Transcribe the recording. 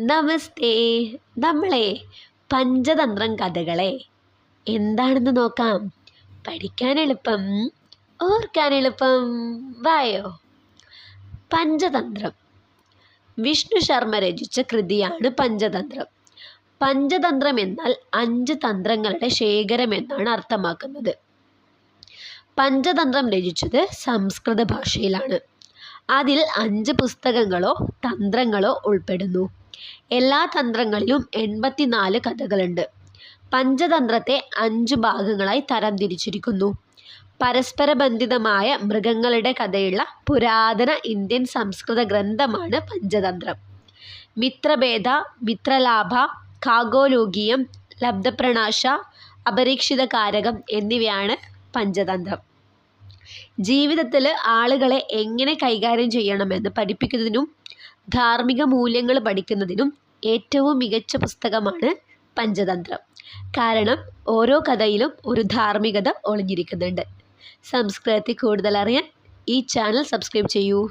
നമസ്തേ. നമ്മളെ പഞ്ചതന്ത്രം കഥകളെ. എന്താണെന്ന് നോക്കാം. പഠിക്കാൻ എളുപ്പം ഓർക്കാൻ എളുപ്പം. വായോ. പഞ്ചതന്ത്രം. വിഷ്ണു ശർമ്മ രചിച്ച കൃതിയാണ് പഞ്ചതന്ത്രം. പഞ്ചതന്ത്രം എന്നാൽ അഞ്ച് തന്ത്രങ്ങളുടെ ശേഖരം എന്നാണ് അർത്ഥമാക്കുന്നത്. പഞ്ചതന്ത്രം രചിച്ചത് സംസ്കൃത ഭാഷയിലാണ്. അതിൽ അഞ്ച് പുസ്തകങ്ങളോ തന്ത്രങ്ങളോ ഉൾപ്പെടുന്നു. എല്ലാ തന്ത്രങ്ങളിലും എൺപത്തിനാല് കഥകളുണ്ട്. പഞ്ചതന്ത്രത്തെ അഞ്ച് ഭാഗങ്ങളായി തരംതിരിച്ചിരിക്കുന്നു. പരസ്പരബന്ധിതമായ മൃഗങ്ങളുടെ കഥയുള്ള പുരാതന ഇന്ത്യൻ സംസ്കൃത ഗ്രന്ഥമാണ് പഞ്ചതന്ത്രം. മിത്രഭേദ മിത്രലാഭ കാഗോലോകീയം ലബ്ധപ്രണാശ അപരീക്ഷിത കാരകം എന്നിവയാണ് പഞ്ചതന്ത്രം. ജീവിതത്തിൽ ആളുകളെ എങ്ങനെ കൈകാര്യം ചെയ്യണമെന്ന് പഠിപ്പിക്കുന്നതിനും ധാർമ്മിക മൂല്യങ്ങൾ പഠിക്കുന്നതിനും ഏറ്റവും മികച്ച പുസ്തകമാണ് പഞ്ചതന്ത്രം. കാരണം ഓരോ കഥയിലും ഒരു ധാർമ്മികത ഒളിഞ്ഞിരിക്കുന്നുണ്ട്. സംസ്കൃതത്തെ കൂടുതലറിയാൻ ഈ ചാനൽ സബ്സ്ക്രൈബ് ചെയ്യൂ.